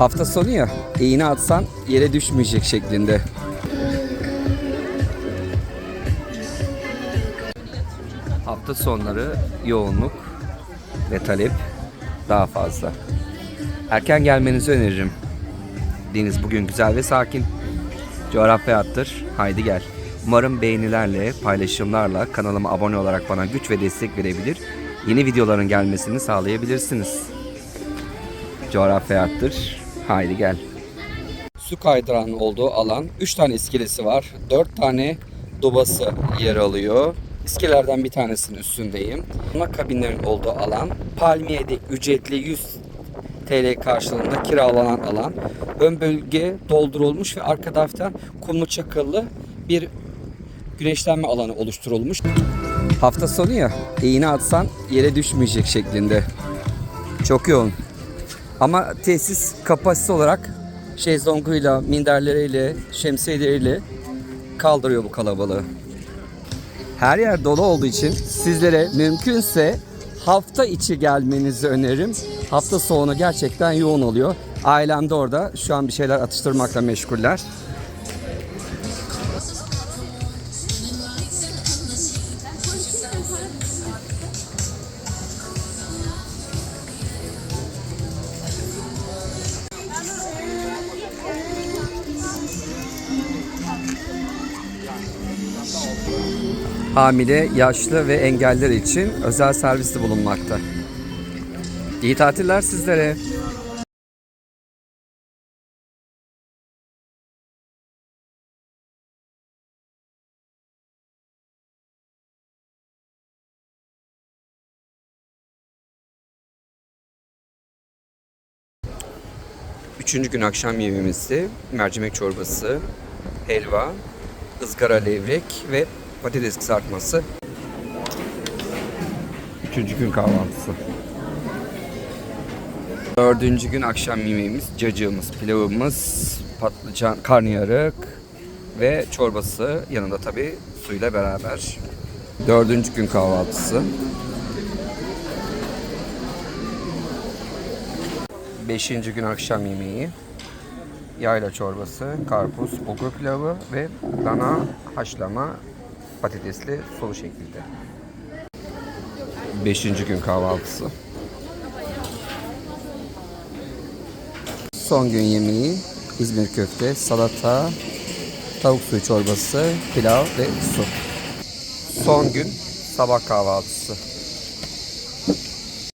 Hafta sonu ya iğne atsan yere düşmeyecek şeklinde. Hafta sonları yoğunluk ve talep daha fazla. Erken gelmenizi öneririm. Deniz bugün güzel ve sakin. Coğrafya attır. Haydi gel. Umarım beğenilerle, paylaşımlarla kanalıma abone olarak bana güç ve destek verebilir. Yeni videoların gelmesini sağlayabilirsiniz. Coğrafya attır. Haydi gel. Su kaydıran olduğu alan 3 tane iskelesi var. 4 tane dobası yer alıyor. İskelelerden bir tanesinin üstündeyim. Ana kabinlerin olduğu alan Palmiye'de ücretli 100 TL karşılığında kiralanan alan. Ön bölge doldurulmuş ve arka tarafta kumlu çakıllı bir güneşlenme alanı oluşturulmuş. Hafta sonu ya iğne atsan yere düşmeyecek şeklinde. Çok yoğun. Ama tesis kapasite olarak şezlonguyla, minderleriyle, şemsiyeleriyle kaldırıyor bu kalabalığı. Her yer dolu olduğu için sizlere mümkünse hafta içi gelmenizi öneririm. Hafta sonu gerçekten yoğun oluyor. Ailem de orada. Şu an bir şeyler atıştırmakla meşguller. Hamile, yaşlı ve engelliler için özel servis de bulunmakta. İyi tatiller sizlere. Üçüncü gün akşam yemeğimizde mercimek çorbası, helva, ızgara levrek ve patates kızartması. Üçüncü gün kahvaltısı. Dördüncü gün akşam yemeğimiz, cacığımız, pilavımız, patlıcan, karnıyarık ve çorbası yanında tabi suyla beraber. Dördüncü gün kahvaltısı. Beşinci gün akşam yemeği. Yayla çorbası, karpuz, bulgur pilavı ve dana haşlama patatesli sulu şeklinde. Beşinci gün kahvaltısı. Son gün yemeği İzmir köfte, salata, tavuk suyu çorbası, pilav ve su. Son gün sabah kahvaltısı.